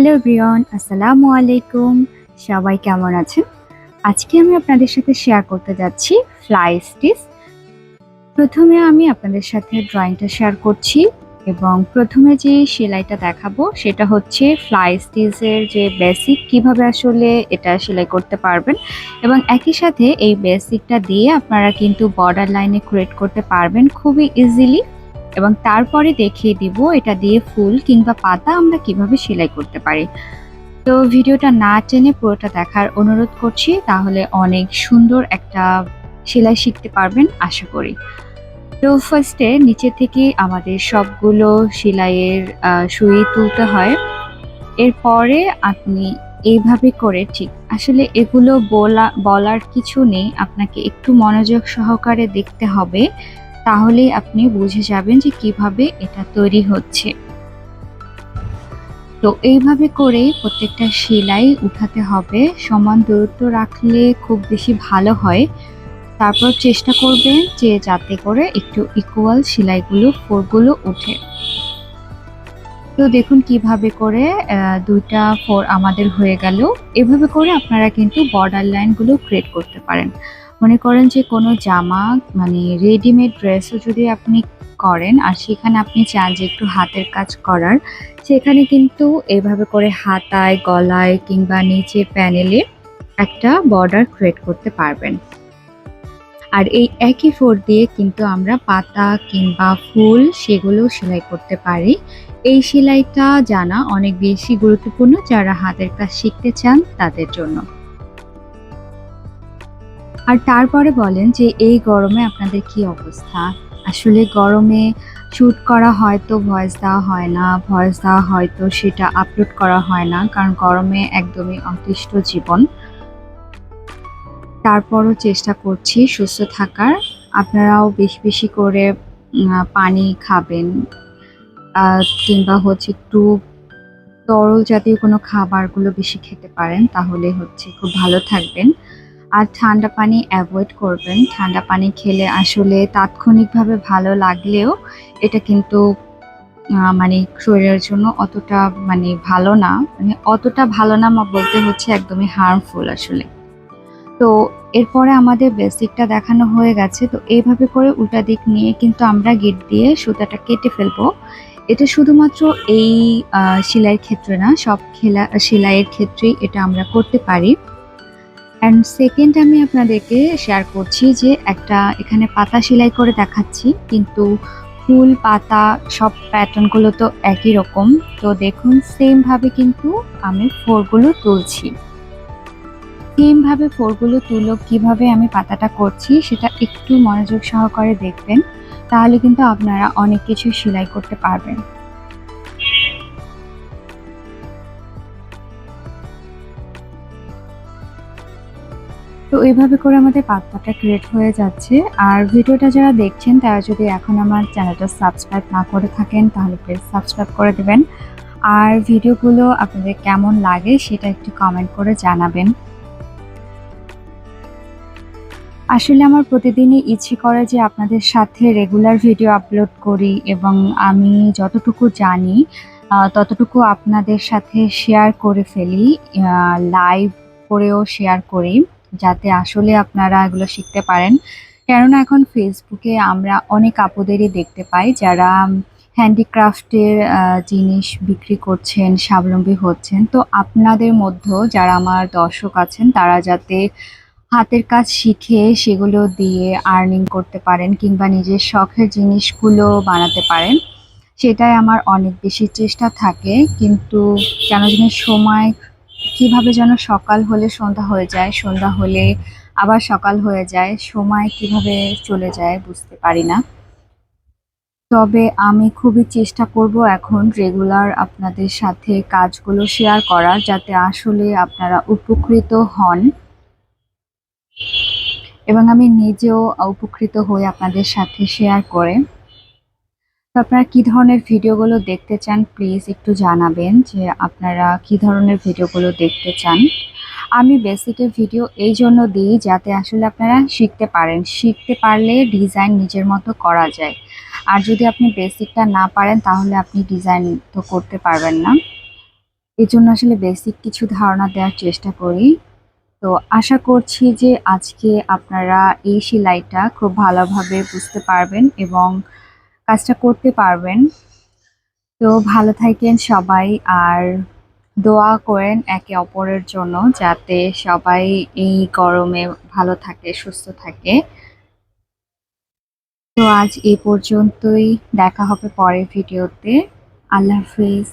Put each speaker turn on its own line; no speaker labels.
Hello Brian আসসালামু আলাইকুম। সবাই কেমন আছেন? আজকে আমি আপনাদের সাথে শেয়ার করতে যাচ্ছি ফ্লাই স্টিচ প্রথমে আমি আপনাদের সাথে ড্রয়িংটা শেয়ার করছি এবং প্রথমে যে সেলাইটা দেখাবো সেটা হচ্ছে ফ্লাই স্টিচের যে বেসিক কীভাবে আসলে এটা সেলাই করতে পারবেন এবং একই সাথে এই বেসিকটা দিয়ে আপনারা কিন্তু বর্ডার লাইনে ক্রিয়েট করতে পারবেন খুবই ইজিলি এবং তারপরে দেখিয়ে দিব এটা দিয়ে ফুল কিংবা পাতা আমরা কীভাবে সেলাই করতে পারি। তো ভিডিওটা না টেনে পুরোটা দেখার অনুরোধ করছি, তাহলে অনেক সুন্দর একটা সেলাই শিখতে পারবেন, আশা করি। তো ফার্স্টে নিচে থেকে আমাদের সবগুলো সেলাইয়ের সুই তুলতে হয়। এরপরে আপনি এইভাবে করে ঠিক, আসলে এগুলো বলা, বলার কিছু নেই, আপনাকে একটু মনোযোগ সহকারে দেখতে হবে। তাহলেই আপনি বুঝে যাবেন যে কীভাবে এটা তৈরি হচ্ছে। তো এইভাবে করে প্রত্যেকটা সেলাই উঠাতে হবে। সমান দূরত্ব রাখলে খুব বেশি ভালো হয়। তারপর চেষ্টা করবেন যে যাতে করে একটু ইকুয়াল সেলাইগুলো, ফোরগুলো উঠে। তো দেখুন কীভাবে করে দুইটা ফোর আমাদের হয়ে গেল। এভাবে করে আপনারা কিন্তু বর্ডার লাইনগুলো ক্রিয়েট করতে পারেন। মনে করেন যে কোনো জামা মানে রেডিমেড ড্রেসও যদি আপনি করেন, আর সেখানে আপনি চান যে একটু হাতের কাজ করার, সেখানে কিন্তু এভাবে করে হাতায়, গলায় কিংবা নিচের প্যানেলে একটা বর্ডার ক্রিয়েট করতে পারবেন। আর এই একই ফোর দিয়ে কিন্তু আমরা পাতা কিংবা ফুল সেগুলো সেলাই করতে পারি। এই সেলাইটা জানা অনেক বেশি গুরুত্বপূর্ণ যারা হাতের কাজ শিখতে চান তাদের জন্য। আর তারপরে বলেন যে এই গরমে আপনাদের কি অবস্থা? আসলে গরমে শ্যুট করা হয়তো ভয়েস দেওয়া হয় না ভয়েস দেওয়া হয়তো সেটা আপলোড করা হয় না, কারণ গরমে একদমই অতিষ্ঠ জীবন। তারপরও চেষ্টা করছি সুস্থ থাকার। আপনারাও বেশি বেশি করে পানি খাবেন কিংবা হচ্ছে একটু তরল জাতীয় কোনো খাবারগুলো বেশি খেতে পারেন, তাহলে হচ্ছে খুব ভালো থাকবেন। আর ঠান্ডা পানি অ্যাভয়েড করবেন। ঠান্ডা পানি খেলে আসলে তাৎক্ষণিকভাবে ভালো লাগলেও এটা কিন্তু মানে শরীরের জন্য অতটা মানে ভালো না। মানে অতটা ভালো না মা বলতে হচ্ছে একদমই হার্মফুল আসলে। তো এরপরে আমাদের বেসিকটা দেখানো হয়ে গেছে। তো এইভাবে করে উল্টা দিক নিয়ে কিন্তু আমরা গিট দিয়ে সুতাটা কেটে ফেলব। এটা শুধুমাত্র এই সেলাইয়ের ক্ষেত্রে না, সব খেলা, সেলাইয়ের ক্ষেত্রেই এটা আমরা করতে পারি। অ্যান্ড সেকেন্ড আমি আপনাদেরকে শেয়ার করছি যে একটা এখানে পাতা সেলাই করে দেখাচ্ছি, কিন্তু ফুল, পাতা সব প্যাটার্নগুলো তো একই রকম। তো দেখুন সেমভাবে কিন্তু আমি ফোরগুলো তুলছি। সেমভাবে ফোরগুলো তুলো, কীভাবে আমি পাতাটা করছি সেটা একটু মনোযোগ সহকারে দেখবেন, তাহলে কিন্তু আপনারা অনেক কিছু সেলাই করতে পারবেন। এইভাবে করে আমাদের পাতাটা ক্রিয়েট হয়ে যাচ্ছে। আর ভিডিওটা যারা দেখছেন, তারা যদি এখন আমার চ্যানেলটা সাবস্ক্রাইব না করে থাকেন, তাহলে প্লিজ সাবস্ক্রাইব করে দেবেন। আর ভিডিওগুলো আপনাদের কেমন লাগে, সেটা একটু কমেন্ট করে জানাবেন। আসলে আমার প্রতিদিনই ইচ্ছে করে যে আপনাদের সাথে রেগুলার ভিডিও আপলোড করি এবং আমি যতটুকু জানি ততটুকু আপনাদের সাথে শেয়ার করে ফেলি লাইভ করেও শেয়ার করি। যাতে আসলে আপনারা এগুলো শিখতে পারেন। কেননা এখন ফেসবুকে আমরা অনেক আপুদেরই দেখতে পাই যারা হ্যান্ডিক্রাফটের জিনিস বিক্রি করছেন, স্বাবলম্বী হচ্ছেন। তো আপনাদের মধ্যেও যারা আমার দর্শক আছেন, তারা যাতে হাতের কাজ শিখে সেগুলো দিয়ে আর্নিং করতে পারেন কিংবা নিজের শখের জিনিসগুলো বানাতে পারেন, সেটাই আমার অনেক বেশি চেষ্টা থাকে। কিন্তু কেন জানি সময় কীভাবে যেন সকাল হলে সন্ধ্যা হয়ে যায়, সন্ধ্যা হলে আবার সকাল হয়ে যায়, সময় কীভাবে চলে যায় বুঝতে পারি না। তবে আমি খুবই চেষ্টা করব এখন রেগুলার আপনাদের সাথে কাজগুলো শেয়ার করার যাতে আসলে আপনারা উপকৃত হন। এবং আমি নিজেও উপকৃত হই আপনাদের সাথে শেয়ার করে। আপনারা কি ধরনের ভিডিওগুলো দেখতে চান প্লিজ একটু জানাবেন যে আপনারা কি ধরনের ভিডিওগুলো দেখতে চান। আমি বেসিকে ভিডিও এই জন্য দিই যাতে আসলে আপনারা শিখতে পারেন। শিখতে পারলে ডিজাইন নিজের মতো করা যায়। আর যদি আপনি বেসিকটা না পারেন, তাহলে আপনি ডিজাইন তো করতে পারবেন না। এই জন্য আসলে বেসিক কিছু ধারণা দেওয়ার চেষ্টা করি। তো আশা করছি যে আজকে আপনারা এই সেলাইটা খুব ভালোভাবে বুঝতে পারবেন এবং কাজটা করতে পারবেন। তো ভালো থাকেন সবাই, আর দোয়া করেন একে অপরের জন্য যাতে সবাই এই গরমে ভালো থাকে, সুস্থ থাকে। তো আজ এ পর্যন্তই। দেখা হবে পরের ভিডিওতে। আল্লাহ হাফিজ।